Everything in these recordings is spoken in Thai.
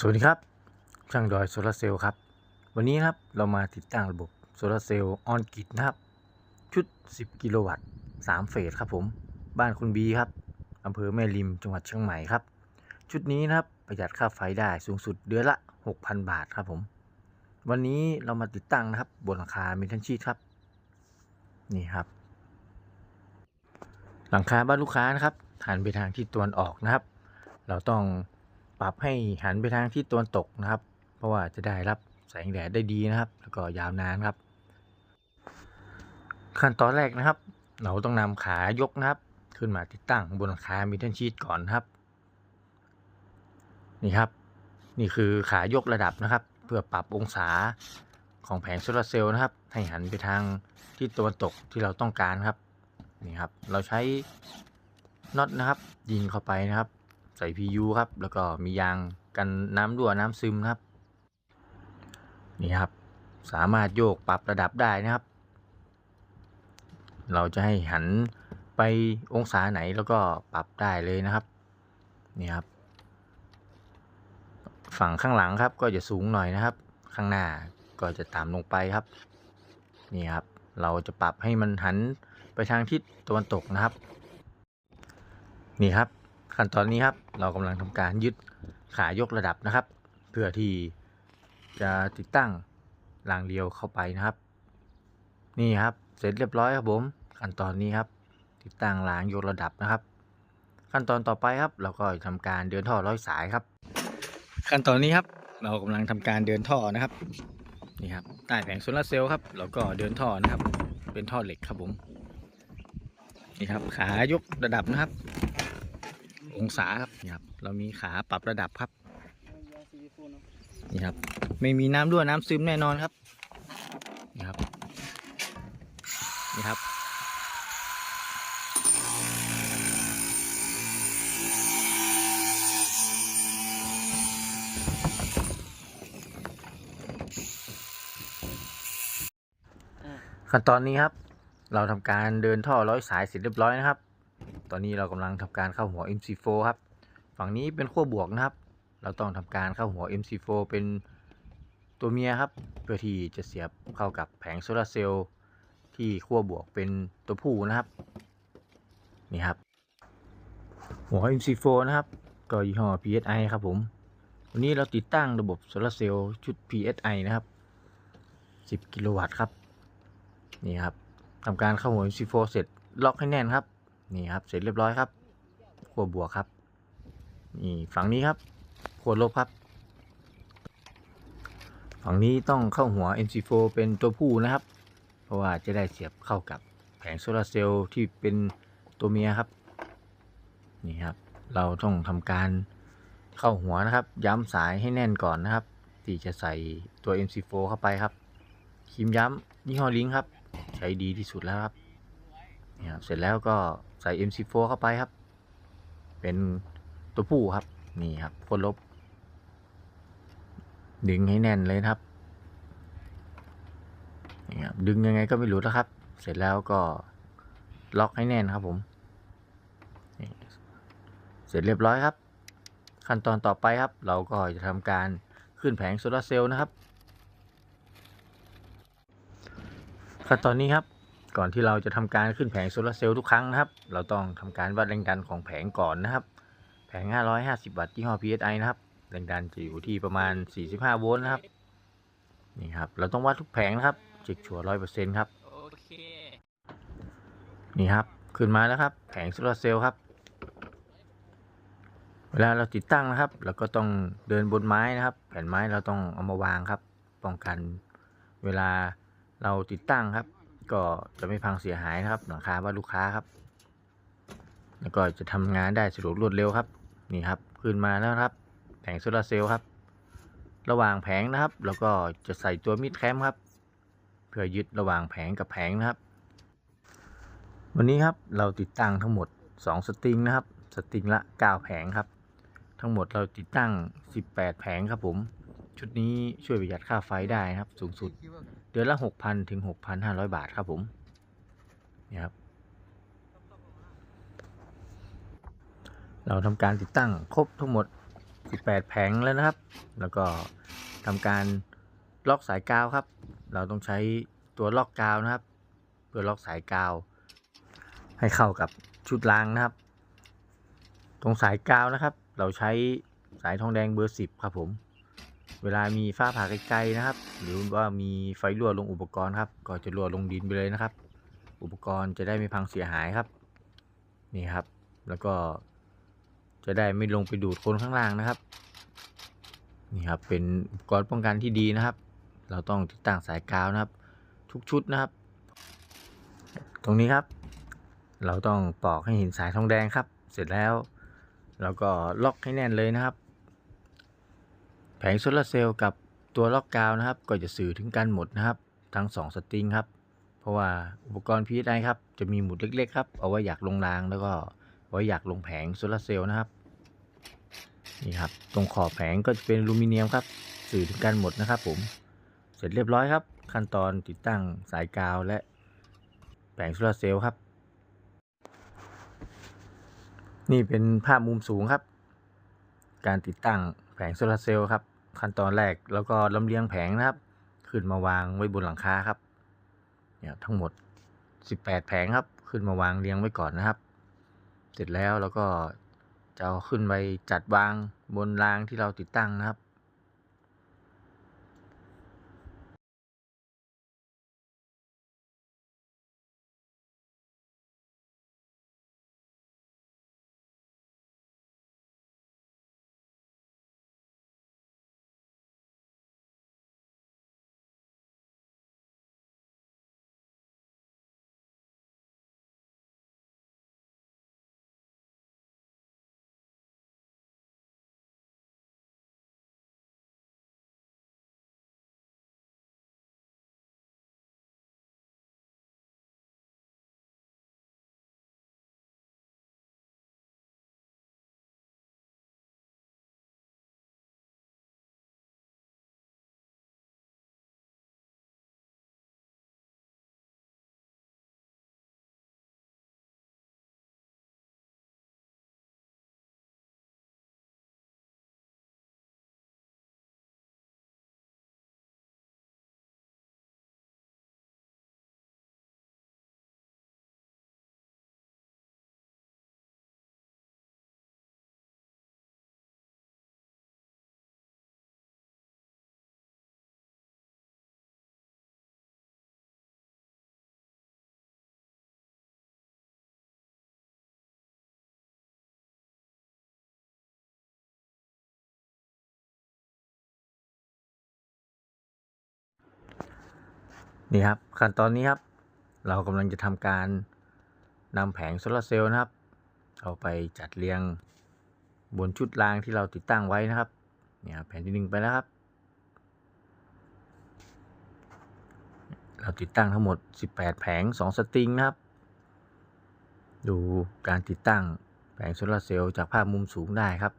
สวัสดีครับ ช่างดอยโซลาร์เซลล์ครับ วันนี้ครับเรามาติดตั้งระบบโซลาร์เซลล์ออนกิดนะครับ ชุด 10 กิโลวัตต์3เฟสครับผม บ้านคุณบีครับอำเภอแม่ริมจังหวัดเชียงใหม่ครับ ชุดนี้นะครับประหยัดค่าไฟได้สูงสุดเดือนละ 6,000 บาทครับผม วันนี้เรามาติดตั้งนะครับ บนหลังคาเมทัลชีตครับ นี่ครับ หลังคาบ้านลูกค้านะครับหันไปทางทิศตะวันออกนะครับ เราต้อง ปรับให้หันไปทางทิศตะวันตกนะครับ เพราะว่าจะได้รับแสงแดดได้ดีนะครับ แล้วก็ยาวนานครับ ขั้นตอนแรกนะครับ เราต้องนำขายกนะครับ ขึ้นมาติดตั้งบนคามิเทนชีตก่อนนครับ นี่ครับ นี่คือขายกระดับนะครับ เพื่อปรับองศาของแผงโซลาร์เซลล์นะครับ ให้หันไปทางทิศตะวันตกที่เราต้องการครับนี่ครับ เราใช้น็อตนะครับ ยิงเข้าไปนะครับ ใส่ PU ครับ แล้วก็มียางกันน้ำรั่วน้ำซึมครับ นี่ครับ สามารถโยกปรับระดับได้นะครับ เราจะให้หันไปองศาไหนแล้วก็ปรับได้เลยนะครับ นี่ครับ ฝั่งข้างหลังครับก็จะสูงหน่อยนะครับ ข้างหน้าก็จะต่ำลงไปครับ นี่ครับ เราจะปรับให้มันหันไปทางทิศตะวันตกนะครับ นี่ครับ ขั้นตอนนี้ครับเรากำลังทำการยึดขายกระดับนะครับ เพื่อที่จะติดตั้งรางเดียวเข้าไปนะครับ นี่ครับเสร็จเรียบร้อยครับผม ขั้นตอนนี้ครับ ติดตั้งรางยกระดับนะครับ ขั้นตอนต่อไปครับ เราก็ทำการเดินท่อร้อยสายครับ ขั้นตอนนี้ครับ เรากำลังทำการเดินท่อนะครับนี่ครับใต้แผงโซลาร์เซลล์ครับเราก็เดินท่อนะครับ เป็นท่อเหล็กครับผมนี่ครับขายกระดับนะครับ องศาครับนี่ครับ เรามีขาปรับระดับครับนี่ครับ ไม่มีน้ำรั่วน้ำซึมแน่นอนครับนี่ครับนี่ครับขั้นตอนนี้ครับ เราทำการเดินท่อร้อยสายเสร็จเรียบร้อยนะครับต อนนี้เรากำลังทำการเข้าหัว MC4 ครับ ฝั่งนี้เป็นขั้วบวกนะครับ เราต้องทำการเข้าหัว MC4 เป็นตัวเมียครับ เพื่อที่จะเสียบเข้ากับแผงโซลาร์เซลล์ที่ขั้วบวกเป็นตัวผู้นะครับ นี่ครับ หัว MC4 นะครับ ก็ยี่ห้อ PSI ครับผม วันนี้เราติดตั้งระบบโซลาร์เซลล์ชุด PSI นะครับ 10 กิโลวัตต์ครับ นี่ครับทำการเข้าหัว MC4 เสร็จล็อกให้แน่นครับ นี่ครับเสร็จเรียบร้อยครับขั้วบวกครับ นี่ฝั่งนี้ครับขั้วลบครับ ฝั่งนี้ต้องเข้าหัว MC4 เป็นตัวผู้นะครับ เพราะว่าจะได้เสียบเข้ากับแผงโซลาร์เซลล์ที่เป็นตัวเมียครับ นี่ครับ เราต้องทำการเข้าหัวนะครับ ย้ำสายให้แน่นก่อนนะครับที่จะใส่ตัว MC4 เข้าไปครับคีมย้ำยี่ห้อลิงครับ ใช้ดีที่สุดแล้วครับ นี่ครับเสร็จแล้วก็ใส่ MC4 เข้าไปครับ เป็นตัวผู้ครับ นี่ครับคนลบ ดึงให้แน่นเลยครับนี่ครับ ดึงยังไงก็ไม่รู้นะครับ เสร็จแล้วก็ล็อกให้แน่นครับผมเสร็จเรียบร้อยครับ ขั้นตอนต่อไปครับ เราก็จะทำการขึ้นแผงโซลาเซลล์นะครับ ขั้นตอนนี้ครับ ก่อนที่เราจะทำการขึ้นแผงโซลาร์เซลล์ทุกครั้งนะครับ เราต้องทำการวัดแรงดันของแผงก่อนนะครับ แผง 550 วัตต์ยี่ห้อ PSI นะครับ แรงดันจะอยู่ที่ประมาณ 45 โวลต์นะครับ นี่ครับ เราต้องวัดทุกแผงนะครับเช็คชัวร์100%ครับโอเคนี่ครับ ขึ้นมาแล้วครับ แผงโซลาร์เซลล์ครับ เวลาเราติดตั้งนะครับ เราก็ต้องเดินบนไม้นะครับ แผ่นไม้เราต้องเอามาวางครับ ป้องกันเวลาเราติดตั้งครับ ก็จะไม่พังเสียหายนะครับหลังคาบ้านลูกค้าครับ แล้วก็จะทำงานได้สะดวกรวดเร็วครับ นี่ครับขึ้นมาแล้วครับ แผงโซลาร์เซลล์ครับ ระหว่างแผงนะครับ แล้วก็จะใส่ตัวมิดแคมครับ เพื่อยึดระหว่างแผงกับแผงนะครับ วันนี้ครับเราติดตั้งทั้งหมด 2 สตริงนะครับ สตริงละ 9 แผงครับ ทั้งหมดเราติดตั้ง 18 แผงครับผม ชุดนี้ช่วยประหยัดค่าไฟได้นะครับ สูงสุด เดือนละ 6,000 ถึง 6,500 บาทครับผมนี่ครับ เราทำการติดตั้งครบทั้งหมด 18 แผงแล้วนะครับ แล้วก็ทำการล็อกสายกาวครับ เราต้องใช้ตัวล็อกกาวนะครับ เพื่อล็อกสายกาว ให้เข้ากับชุดรางนะครับ ตรงสายกาวนะครับ เราใช้สายทองแดงเบอร์ 10 ครับผม เวลามีฟ้าผ่าไกลๆนะครับ หรือว่ามีไฟรั่วลงอุปกรณ์ครับ ก็จะรั่วลงดินไปเลยนะครับ อุปกรณ์จะได้ไม่พังเสียหายครับ นี่ครับ แล้วก็จะได้ไม่ลงไปดูดคนข้างล่างนะครับ นี่ครับ เป็นอุปกรณ์ป้องกันที่ดีนะครับ เราต้องติดตั้งสายกาวนะครับ ทุกชุดนะครับ ตรงนี้ครับ เราต้องปอกให้เห็นสายทองแดงครับ เสร็จแล้ว เราก็ล็อกให้แน่นเลยนะครับ ผงโซลาร์เซลล์กับตัวล็อกกาวนะครับ ก็จะสื่อถึงกันหมดนะครับ ทั้ง 2 สตริงครับ เพราะว่าอุปกรณ์ PSI ครับ จะมีหมุดเล็กๆครับ เอาไว้อยากลงรางแล้วก็ไว้อยากลงแผงโซลาร์เซลล์นะครับ นี่ครับ ตรงขอบแผงก็จะเป็นอลูมิเนียมครับ สื่อถึงกันหมดนะครับ ผม เสร็จเรียบร้อยครับ ขั้นตอนติดตั้งสายกาวและแผงโซลาร์เซลล์ครับ นี่เป็นภาพมุมสูงครับ การติดตั้งแผงโซลาร์เซลล์ครับ ขั้นตอนแรกแล้วก็ลำเลียงแผงนะครับ ขึ้นมาวางไว้บนหลังคาครับเนี่ยทั้งหมด 18 แผงครับ ขึ้นมาวางเรียงไว้ก่อนนะครับ เสร็จแล้วเราก็จะเอาขึ้นไปจัดวางบนรางที่เราติดตั้งนะครับ นี่ครับขั้นตอนนี้ครับ เรากำลังจะทำการนำแผงโซลาร์เซลล์นะครับ เอาไปจัดเรียงบนชุดรางที่เราติดตั้งไว้นะครับเนี่ยครับแผงที่หนึ่งไปแล้วครับ เราติดตั้งทั้งหมด 18 แผง 2 สตริงนะครับ ดูการติดตั้งแผงโซลาร์เซลล์จากภาพมุมสูงได้ครับ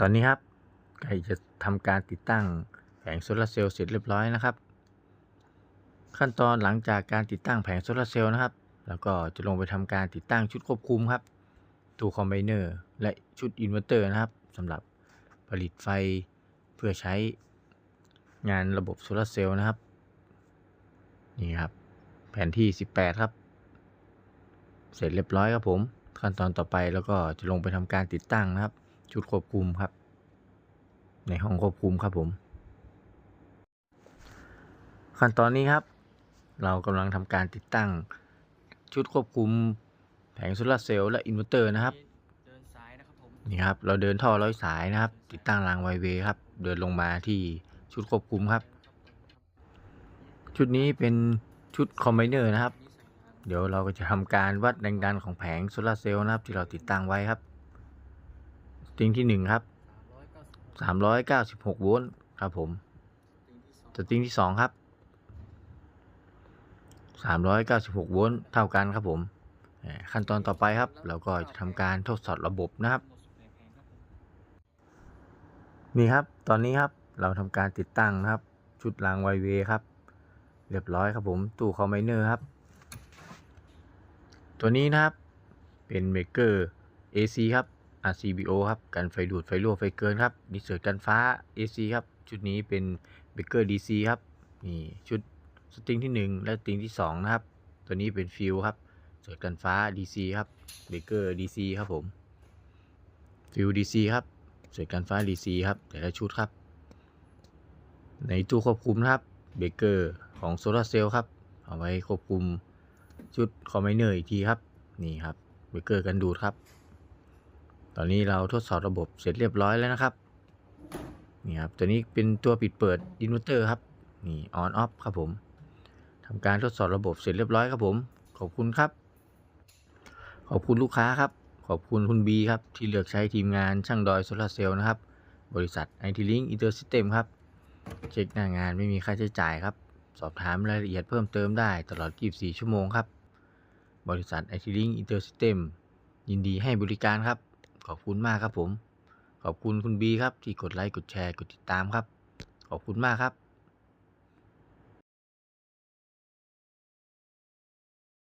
ตอนนี้ครับใกล้จะทำการติดตั้งแผงโซลาร์เซลล์เสร็จเรียบร้อยนะครับ ขั้นตอนหลังจากการติดตั้งแผงโซลาร์เซลล์นะครับ แล้วก็จะลงไปทำการติดตั้งชุดควบคุมครับตัวคอมไบเนอร์และชุดอินเวอร์เตอร์นะครับสำหรับผลิตไฟเพื่อใช้งานระบบโซลาร์เซลล์นะครับนี่ครับแผนที่ 18 ครับ เสร็จเรียบร้อยครับผม ขั้นตอนต่อไปแล้วก็จะลงไปทำการติดตั้งนะครับ ชุดควบคุมครับ ในห้องควบคุมครับผม ขั้นตอนนี้ครับ เรากำลังทำการติดตั้งชุดควบคุมแผงโซลาร์เซลล์และอินเวอร์เตอร์นะครับเดินซ้ายนะครับผมนี่ครับ เราเดินท่อร้อยสายนะครับ ติดตั้งรางไวเวย์ครับ เดินลงมาที่ชุดควบคุมครับ ชุดนี้เป็นชุดคอมไบเนอร์นะครับ เดี๋ยวเราก็จะทำการวัดแรงดันของแผงโซลาร์เซลล์นะครับ ที่เราติดตั้งไว้ครับ สตริงที่หนึ่งครับสามร้อยเก้าสิบหกโวลต์ครับผมตีที่สองสตริงที่สองครับ396โวลต์เท่ากันครับผมขั้นตอนต่อไปครับ เราก็จะทำการทดสอบระบบนะครับ นี่ครับตอนนี้ครับเราทำการติดตั้งนะครับ ชุดรางไวเวครับ เรียบร้อยครับผมตู้คอมไบเนอร์ครับ ตัวนี้นะครับเป็นเมเกอร์ AC ครับ RCBO ครับ กันไฟดูดไฟรั่วไฟเกินครับดิสเซอร์กันฟ้า AC ครับ ชุดนี้เป็นเบเกอร์ DC ครับ นี่ชุดสตริงที่ 1 และสตริงที่ 2 นะครับ ตัวนี้เป็นฟิวครับ เสิร์ตกันฟ้า DC ครับ เบเกอร์ DC ครับผม ฟิว DC ครับ เสิร์ตกันฟ้า DC ครับ แต่ละชุดครับ ในตู้ควบคุมนะครับเบเกอร์ของโซลาร์เซลล์ครับ เอาไว้ควบคุมชุดคอมไบเนอร์อีกทีครับ นี่ครับ เบเกอร์กันดูดครับ ตอนนี้เราทดสอบระบบเสร็จเรียบร้อยแล้วนะครับ นี่ครับ ตัวนี้เป็นตัวปิดเปิดอินเวอร์เตอร์ครับ นี่ออนออฟครับผมทำการทดสอบระบบเสร็จเรียบร้อยครับผม ขอบคุณครับ ขอบคุณลูกค้าครับ ขอบคุณคุณบีครับ ที่เลือกใช้ทีมงานช่างดอยโซลาเซลล์นะครับ บริษัทไอทีลิงอินเตอร์ซิสเต็มครับ เช็คหน้างานไม่มีค่าใช้จ่ายครับ สอบถามรายละเอียดเพิ่มเติมได้ตลอด 24 ชั่วโมงครับ บริษัทไอทีลิงอินเตอร์ซิสเต็มยินดีให้บริการครับ ขอบคุณมากครับผม ขอบคุณคุณบีครับที่กดไลค์กดแชร์กดติดตามครับ ขอบคุณมากครับ